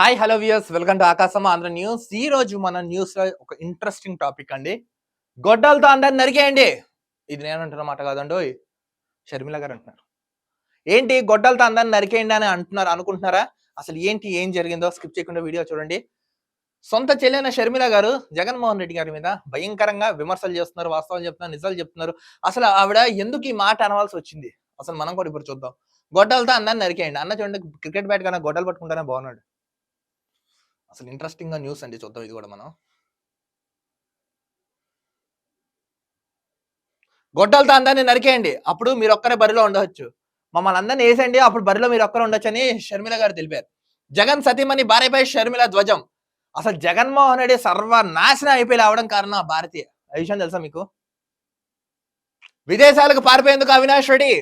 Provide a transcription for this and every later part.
Hi hello viewers. Welcome to Akasam Andhra news. ఈ రోజు మన న్యూస్లో ఒక ఇంట్రెస్టింగ్ టాపిక్ అండి. గొడ్డలతో అందరిని నరికేయండి ఇది నేను అంటున్న మాట కాదండి షర్మిల గారు అంటున్నారు. ఏంటి గొడ్డలతో అందరిని నరికేయండి అని అంటున్నారు అనుకుంటున్నారా? అసలు ఏంటి ఏం జరిగిందో స్కిప్ చేయకుండా వీడియో చూడండి. సొంత చెల్లెన షర్మిల గారు జగన్మోహన్ రెడ్డి గారి మీద భయంకరంగా విమర్శలు చేస్తున్నారు వాస్తవాలు చెప్తున్నారు నిజాలు చెప్తున్నారు. అసలు ఆవిడ ఎందుకు ఈ మాట అనవలసి వచ్చింది? అసలు మనం కూడా ఇప్పుడు చూద్దాం. గొడ్డలతో అందరిని నరికేయండి అన్న చూడండి క్రికెట్ బ్యాట్ కన్నా గొడ్డలు పట్టుకుంటేనే బాగున్నాడు. అసలు ఇంట్రెస్టింగ్గా న్యూస్ అండి చూద్దాం ఇది కూడా మనం. గొడ్డలతో అందరినీ నరికేయండి. అప్పుడు మీరు ఒక్కరే బరిలో ఉండవచ్చు మమ్మల్ని అందరినీ వేసేయండి అప్పుడు బరిలో మీరు ఒక్కరు ఉండొచ్చు అని షర్మిల గారు తెలిపారు. జగన్ సతీమణి భార్యపై షర్మిల ధ్వజం. అసలు జగన్మోహన్ రెడ్డి సర్వనాశనం అయిపోయి అవడం కారణం భారతీయ. ఆ విషయం తెలుసా మీకు? విదేశాలకు పారిపోయేందుకు అవినాష్ రెడ్డి.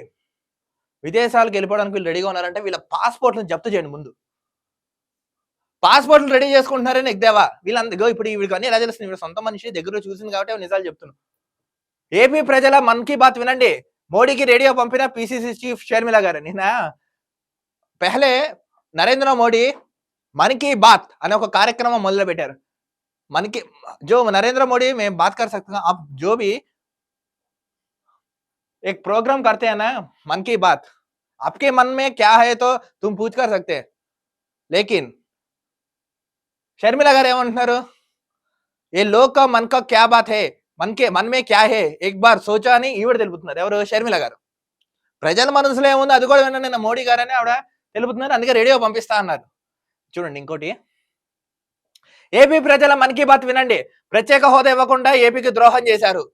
విదేశాలకు వెళ్ళిపోవడానికి వీళ్ళు రెడీగా ఉన్నారంటే వీళ్ళ పాస్పోర్ట్లను జప్తు చేయండి ముందు. పాస్పోర్ట్లు రెడీ చేసుకుంటున్నారని ఎగ్దేవా వీళ్ళందరూ ఇప్పుడు వీళ్ళకి అన్ని ఎలా తెలుస్తుంది వీళ్ళ సొంత మనిషి దగ్గర చూసింది కాబట్టి అవి నిజాలు చెప్తున్నాను ఏపీ ప్రజల మన్ కీ బాత్ వినండి మోడీకి రేడియో పంపిన పిసిసి చీఫ్ షర్మిల గారు నిన్న పెహలే నరేంద్ర మోడీ మన్ కీ బాత్ అనే ఒక కార్యక్రమం మొదలు పెట్టారు मन की जो नरेंद्र मोदी में बात कर सकते हैं आप जो भी एक प्रोग्राम करते हैं ना मन की बात आपके मन में क्या है तो तुम पूछ कर सकते हैं लेकिन షర్మిల గారు ఏమంటున్నారు? ఏ లోక మనక క్యా బాత్ హే? మన్కే మన్మే క్యా హే? ఎక్ బార్ సోచా అని ఈవిడ తెలుపుతున్నారు. ఎవరు? షర్మిల గారు. ప్రజల మనసులో ఏముంది అది కూడా విన్న నిన్న మోడీ గారని ఆవిడ తెలుపుతున్నారు. అందుకే రేడియో పంపిస్తా అన్నారు. చూడండి ఇంకోటి. ఏపీ ప్రజల మన్ కీ బాత్ వినండి. ప్రత్యేక హోదా ఇవ్వకుండా ఏపీకి ద్రోహం చేశారు.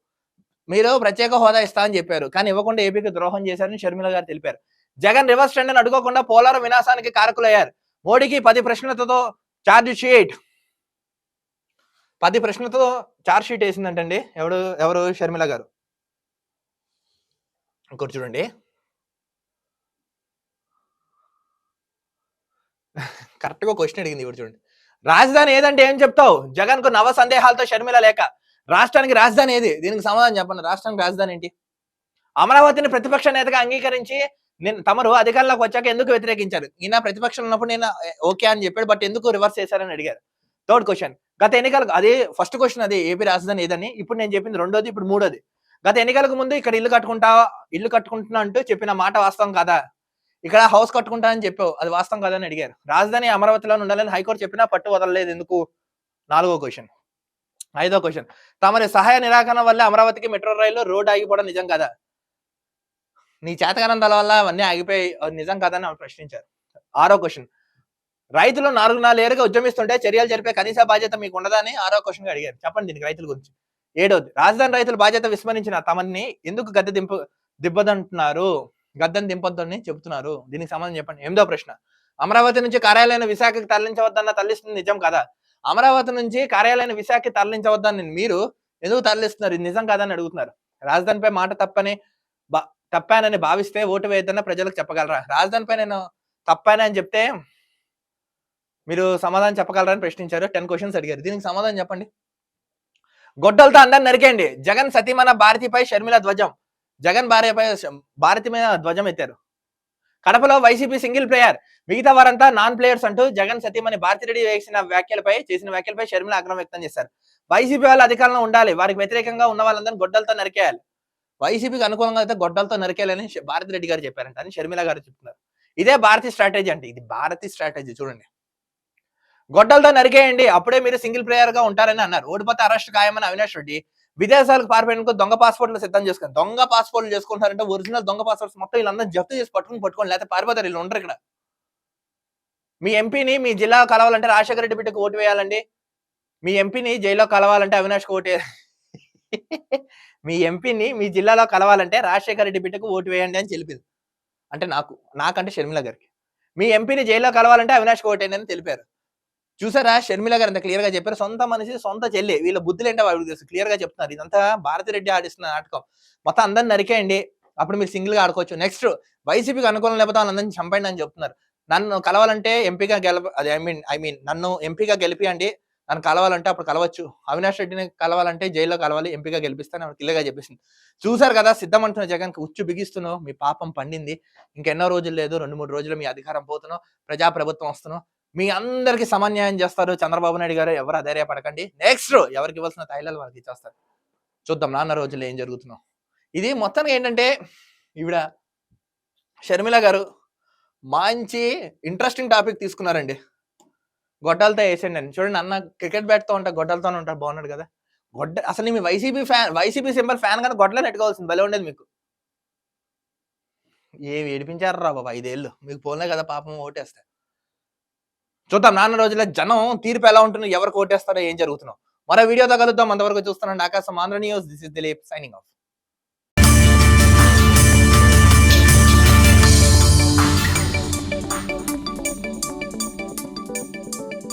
మీరు ప్రత్యేక హోదా ఇస్తా అని చెప్పారు. కానీ ఇవ్వకుండా ఏపీకి ద్రోహం చేశారని షర్మిల గారు తెలిపారు. జగన్ రివర్స్ ట్రెండ్ అని అడుకోకుండా పోలవరం వినాశానికి కారకులయ్యారు. మోడీకి పది ప్రశ్నలతో ఛార్జ్ షీట్ పది ప్రశ్నలతో ఛార్జ్ షీట్ వేసిందంటండి. ఎవడు ఎవరు? షర్మిల గారు. ఇంకోటి చూడండి. కరెక్ట్గా క్వశ్చన్ అడిగింది ఇప్పుడు చూడండి. రాజధాని ఏదంటే ఏం చెప్తావు? జగన్కు నవ సందేహాలతో షర్మిల లేక. రాష్ట్రానికి రాజధాని ఏది? దీనికి సమాధానం చెప్పండి. రాష్ట్రానికి రాజధాని ఏంటి? అమరావతిని ప్రతిపక్ష నేతగా అంగీకరించి నేను తమరు అధికారంలోకి వచ్చాక ఎందుకు వ్యతిరేకించారు? ఈయన ప్రతిపక్షంలో ఉన్నప్పుడు నేను ఓకే అని చెప్పాడు బట్ ఎందుకు రివర్స్ చేశారని అడిగారు. థర్డ్ క్వశ్చన్ గత ఎన్నికలకు అదే ఫస్ట్ క్వశ్చన్ అది ఏపీ రాజధాని ఏదని. ఇప్పుడు నేను చెప్పింది రెండోది ఇప్పుడు మూడోది. గత ఎన్నికలకు ముందు ఇక్కడ ఇల్లు కట్టుకుంటా ఇల్లు కట్టుకుంటున్నా అంటూ చెప్పిన మాట వాస్తవం కాదా? ఇక్కడ హౌస్ కట్టుకుంటా అని చెప్పావు అది వాస్తవం కాదని అడిగారు. రాజధాని అమరావతిలో ఉండాలని హైకోర్టు చెప్పినా పట్టు వదలలేదు ఎందుకు? నాలుగో క్వశ్చన్ ఐదో క్వశ్చన్ తమరి సహాయ నిరాకరణ వల్ల అమరావతికి మెట్రో రైలు రోడ్ ఆగిపోవడం నిజం కదా? నీ చేతకానందాల వల్ల అవన్నీ ఆగిపోయి నిజం కాదని ఆమె ప్రశ్నించారు. ఆరో క్వశ్చన్. రైతులు నాలుగు నాలుగు ఏరుగా ఉద్యమిస్తుంటే చర్యలు జరిపే కనీస బాధ్యత మీకు ఉండదని ఆరో క్వశ్చన్గా అడిగారు. చెప్పండి దీనికి రైతుల గురించి. ఏడోది. రాజధాని రైతుల బాధ్యత విస్మరించిన తమని ఎందుకు గద్దె దింపు దిబ్బదంటున్నారు గద్దెని దింపొద్దని చెబుతున్నారు. దీనికి సంబంధం చెప్పండి. ఎనిమిదో ప్రశ్న. అమరావతి నుంచి కార్యాలయం విశాఖకి తరలించవద్దన్న తరలిస్తుంది నిజం కదా? అమరావతి నుంచి కార్యాలయం విశాఖకి తరలించవద్దని మీరు ఎందుకు తరలిస్తున్నారు? ఇది నిజం కాదని అడుగుతున్నారు. రాజధానిపై మాట తప్పని తప్పానని భావిస్తే ఓటు వేయద్దన్న ప్రజలకు చెప్పగలరా? రాజధానిపై నేను తప్పానని చెప్తే మీరు సమాధానం చెప్పగలరని ప్రశ్నించారు. టెన్ క్వశ్చన్స్ అడిగారు. దీనికి సమాధానం చెప్పండి. గొడ్డలతో అందరిని నరికేయండి. జగన్ సతీమణ భారతిపై షర్మిల ధ్వజం. జగన్ భార్యపై భారతి మీద ధ్వజం ఎత్తారు. కడపలో వైసీపీ సింగిల్ ప్లేయర్. మిగతా వారంతా నాన్ ప్లేయర్స్ అంటూ జగన్ సతీమణి భారతిరెడ్డి వేసిన వ్యాఖ్యలపై చేసిన వ్యాఖ్యలపై షర్మిల ఆగ్రహం వ్యక్తం చేశారు. వైసీపీ వాళ్ళు అధికారంలో ఉండాలి. వారికి వ్యతిరేకంగా ఉన్న వాళ్ళందరినీ గొడ్డలతో నరికేయాలి. వైసీపీకి అనుకూలంగా అయితే గొడ్డలతో నరికేయాలని భారతి రెడ్డి గారు చెప్పారంట అని షర్మిల గారు చెప్తున్నారు. ఇదే భారతీయ స్ట్రాటజీ అంటే ఇది భారతీయ స్ట్రాటజీ చూడండి. గొడ్డలతో నరికేయండి అప్పుడే మీరు సింగిల్ ప్లేయర్గా ఉంటారని అన్నారు. ఓడిపోతే అరెస్ట్ ఖాయమని అవినాష్ రెడ్డి విదేశాలకు పారిపోయినందుకు దొంగ పాస్పోర్ట్లు సిద్ధం చేసుకుని దొంగ పాస్పోర్ట్లు చేసుకుంటారంటే ఒరిజినల్ దొంగ పాస్పోర్ట్స్ మొత్తం వీళ్ళందరూ జప్తు చేసి పట్టుకుని పట్టుకోండి లేకపోతే పారిపోతారు వీళ్ళు ఉండరు ఇక్కడ. మీ ఎంపీని మీ జిల్లా కలవాలంటే రాజశేఖర రెడ్డి బిడ్డకు ఓటు వేయాలండి. మీ ఎంపీని జైల్లో కలవాలంటే అవినాష్కి ఓటు వేయాలి. మీ ఎంపీని మీ జిల్లాలో కలవాలంటే రాజశేఖర రెడ్డి బిడ్డకు ఓటు వేయండి అని తెలిపింది అంటే నాకు నాకంటే షర్మిల గారికి. మీ ఎంపీని జైల్లో కలవాలంటే అవినాష్ ఓటేయండి అని తెలిపారు. చూసారా? షర్మిల గారు అంత క్లియర్గా చెప్పారు. సొంత మనిషి సొంత చెల్లి. వీళ్ళ బుద్ధులు ఏంటో వాళ్ళకి తెలుసు. క్లియర్గా చెప్తున్నారు. ఇదంతా భారతిరెడ్డి ఆడిస్తున్న నాటకం. మొత్తం అందరిని నరికేయండి. అప్పుడు మీరు సింగిల్గా ఆడుకోవచ్చు. నెక్స్ట్ వైసీపీకి అనుకూలం లేకపోతే వాళ్ళందరినీ చంపండి అని చెప్తున్నారు. నన్ను కలవాలంటే ఎంపీగా గెలప అది ఐ మీన్ ఐ మీన్ నన్ను ఎంపీగా గెలిపియండి. నన్ను కలవాలంటే అప్పుడు కలవచ్చు. అవినాష్ రెడ్డిని కలవాలంటే జైల్లో కలవాలి ఎంపీగా గెలిపిస్తాను ఆవిడ క్లియర్గా చెప్పేసింది. చూసారు కదా సిద్ధం అంటున్న జగన్కి ఉచ్చు బిగిస్తున్నావు మీ పాపం పండింది ఇంకెన్నో రోజులు లేదు రెండు మూడు రోజులు మీ అధికారం పోతున్నావు ప్రజాప్రభుత్వం వస్తున్నావు మీ అందరికి సమన్యాయం చేస్తారు చంద్రబాబు నాయుడు గారు ఎవరు అధైర్యపడకండి. నెక్స్ట్ ఎవరికి ఇవ్వాల్సిన తైలాలు వాళ్ళకి ఇచ్చేస్తారు. చూద్దాం నాన్న రోజుల్లో ఏం జరుగుతున్నావు ఇది మొత్తానికి ఏంటంటే ఈవిడ షర్మిల గారు మంచి ఇంట్రెస్టింగ్ టాపిక్ తీసుకున్నారండి. గొడ్డలతో వేసండి అని. చూడండి అన్న క్రికెట్ బ్యాట్తో ఉంటా గొడ్డలతోనే ఉంటారు బాగున్నాడు కదా. గొడ్డ అసలు మీ YCP fan YCP symbol fan కానీ గొడ్డలే నెట్టుకోవాల్సింది భలే ఉండేది మీకు. ఏమి ఏడిపించారు రా బాబా ఐదేళ్ళు. మీకు పోలే కదా పాపం ఓటేస్తే. చూద్దాం నాన్న రోజుల్లో జనం తీర్పు ఎలా ఉంటుందో ఎవరికి ఓటేస్తారో ఏం జరుగుతున్నావు మరో వీడియోతో కలుద్దాం. అంతవరకు చూస్తున్నాండి Akasam Andhra news. This is Dilip signing off